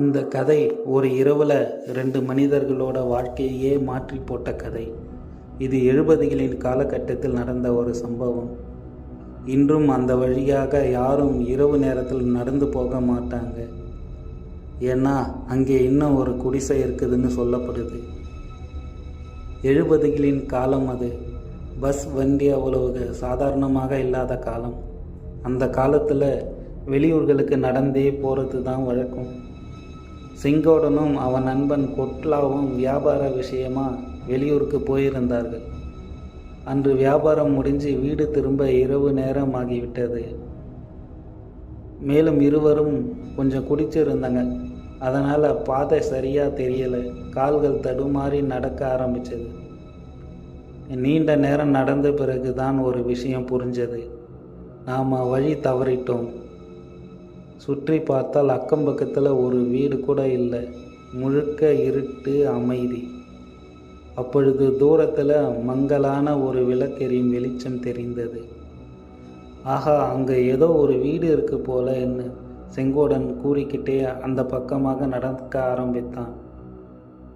இந்த கதை ஒரு இரவில் ரெண்டு மனிதர்களோட வாழ்க்கையே மாற்றி போட்ட கதை. இது எழுபதுகளின் காலகட்டத்தில் நடந்த ஒரு சம்பவம். இன்றும் அந்த வழியாக யாரும் இரவு நேரத்தில் நடந்து போக மாட்டாங்க. ஏன்னா அங்கே இன்னும் ஒரு குடிசை இருக்குதுன்னு சொல்லப்படுது. எழுபதுகளின் காலம் அது. பஸ் வண்டி அவ்வளவு சாதாரணமாக இல்லாத காலம். அந்த காலத்தில் வெளியூர்களுக்கு நடந்தே போகிறது தான் வழக்கம். சிங்கோடனும் அவன் நண்பன் கொட்லாவும் வியாபார விஷயமா வெளியூருக்கு போயிருந்தார்கள். அன்று வியாபாரம் முடிஞ்சு வீடு திரும்ப இரவு நேரம் ஆகிவிட்டது. மேலும் இருவரும் கொஞ்சம் குடிச்சிருந்தாங்க. அதனால் பாதை சரியாக தெரியலை. கால்கள் தடுமாறி நடக்க ஆரம்பித்தது நீண்ட நேரம் நடந்த பிறகு தான் ஒரு விஷயம் புரிஞ்சது. நாம் வழி தவறிட்டோம். சுற்றி பார்த்தால் அக்கம் பக்கத்தில் ஒரு வீடு கூட இல்லை. முழுக்க இருட்டு அமைதி. அப்பொழுது தூரத்தில் மங்கலான ஒரு விளக்கெரியும் வெளிச்சம் தெரிந்தது. ஆஹா அங்கே ஏதோ ஒரு வீடு இருக்கு போல என்று செங்கோடன் கூறிக்கிட்டே அந்த பக்கமாக நடக்க ஆரம்பித்தான்.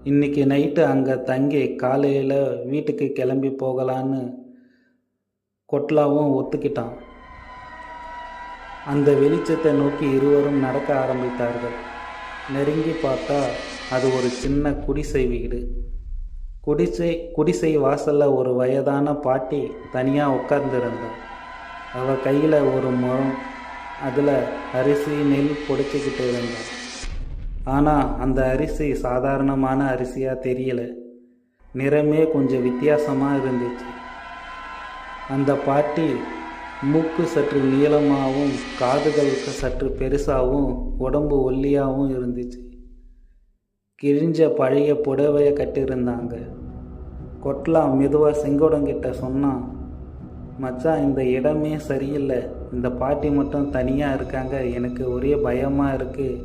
இன்னைக்கு நைட்டு அங்கே தங்கி காலையில் வீட்டுக்கு கிளம்பி போகலான்னு கொட்லாவும் ஒத்துக்கிட்டான். அந்த வெளிச்சத்தை நோக்கி இருவரும் நடக்க ஆரம்பித்தார்கள். நெருங்கி பார்த்தா அது ஒரு சின்ன குடிசை வீடு. குடிசை குடிசை வாசலில் ஒரு வயதான பாட்டி தனியாக உட்கார்ந்துருந்தாள் அவள் கையில் ஒரு மரம் அதில் அரிசி நெல் பொடிச்சிக்கிட்டு இருந்தாள் ஆனால் அந்த அரிசி சாதாரணமான அரிசியாக தெரியல. நிறமே கொஞ்சம் வித்தியாசமாக இருந்துச்சு. அந்த பாட்டி மூக்கு சற்று நீளமாகவும் காதுகளுக்கு சற்று பெருசாகவும் உடம்பு ஒல்லியாகவும் இருந்துச்சு. கிழிஞ்ச பழைய புடவையை கட்டியிருந்தாங்க. கொட்லா மெதுவாக செங்கோடங்கிட்ட சொன்னான் மச்சான் இந்த இடமே சரியில்லை. இந்த பாட்டி மட்டும் தனியாக இருக்காங்க. எனக்கு ஒரே பயமாக இருக்குது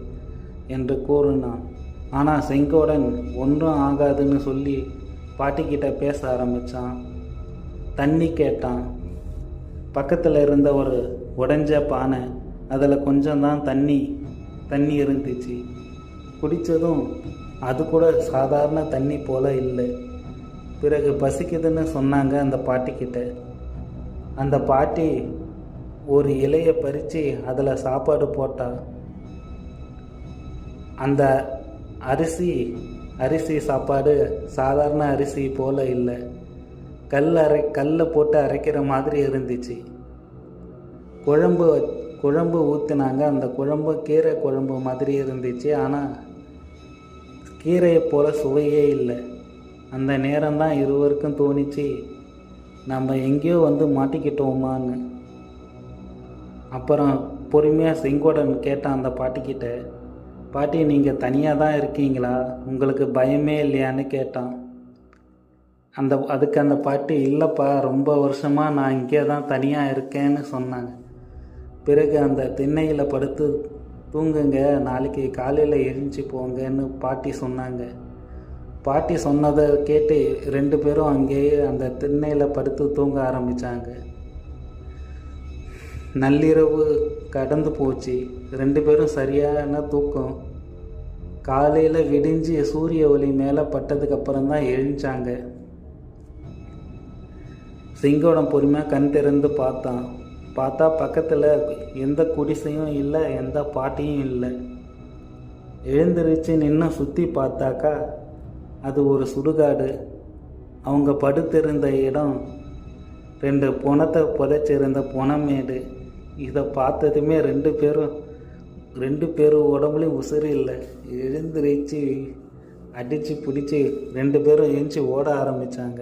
என்று கூறினான். ஆனால் செங்கோடன் ஒன்றும் ஆகாதுன்னு சொல்லி பாட்டிக்கிட்ட பேச ஆரம்பித்தான் தண்ணி கேட்டான். பக்கத்தில் இருந்த ஒரு உடஞ்ச பானை அதில் கொஞ்சம் தான் தண்ணி தண்ணி இருந்துச்சு. குடித்ததும் அது கூட சாதாரண தண்ணி போல் இல்லை. பிறகு பசிக்குதுன்னு சொன்னாங்க அந்த பாட்டிக்கிட்ட. அந்த பாட்டி ஒரு இலையை பறித்து அதில் சாப்பாடு போட்டா. அந்த அரிசி அரிசி சாப்பாடு சாதாரண அரிசி போல் இல்லை. கல் அரை கல்லை போட்டு அரைக்கிற மாதிரி இருந்துச்சு. குழம்பு குழம்பு ஊற்றினாங்க அந்த குழம்பு கீரை குழம்பு மாதிரி இருந்துச்சு. ஆனால் கீரையை போல் சுவையே இல்லை. அந்த நேரம்தான் இருவருக்கும் தோணிச்சு நம்ம எங்கேயோ வந்து மாட்டிக்கிட்டோமான்னு. அப்புறம் பொறுமையாக செங்கோடன் கேட்டான் அந்த பாட்டிக்கிட்ட பாட்டி நீங்கள் தனியாக தான் இருக்கீங்களா? உங்களுக்கு பயமே இல்லையான்னு கேட்டான். அந்த அதுக்கு அந்த பாட்டி இல்லைப்பா ரொம்ப வருஷமாக நான் இங்கே தான் தனியாக இருக்கேன்னு சொன்னாங்க. பிறகு அந்த திண்ணையில் படுத்து தூங்குங்க நாளைக்கு காலையில் எரிஞ்சு போங்கன்னு பாட்டி சொன்னாங்க. பாட்டி சொன்னதை கேட்டு ரெண்டு பேரும் அங்கேயே அந்த திண்ணையில் படுத்து தூங்க ஆரம்பித்தாங்க நள்ளிரவு கடந்து போச்சு. ரெண்டு பேரும் சரியான தூக்கம். காலையில் விடிஞ்சு சூரிய ஒளி மேலே பட்டதுக்கப்புறம் தான் எழுந்தாங்க சிங்கோடம் பொறுமையாக கண் திறந்து பார்த்தான். பார்த்தா பக்கத்தில் எந்த குடிசையும் இல்லை எந்த பாட்டியும் இல்லை. எழுந்திருச்சு நின்று சுற்றி பார்த்தாக்கா அது ஒரு சுடுகாடு. அவங்க படுத்திருந்த இடம் ரெண்டு புணத்தை புதைச்சிருந்த புனமேடு. இதை பார்த்ததுமே ரெண்டு பேரும் ரெண்டு பேரும் உடம்புலையும் உசுறு இல்லை. எழுந்திருச்சு அடித்து பிடிச்சி ரெண்டு பேரும் எழுந்துச்சி ஓட ஆரம்பித்தாங்க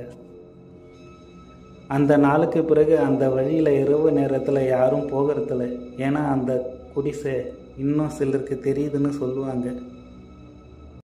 அந்த நாளுக்கு பிறகு அந்த வழியில் இரவு நேரத்தில் யாரும் போகிறதில்ல. ஏன்னா அந்த குடிசை இன்னும் சிலருக்கு தெரியுதுன்னு சொல்லுவாங்க.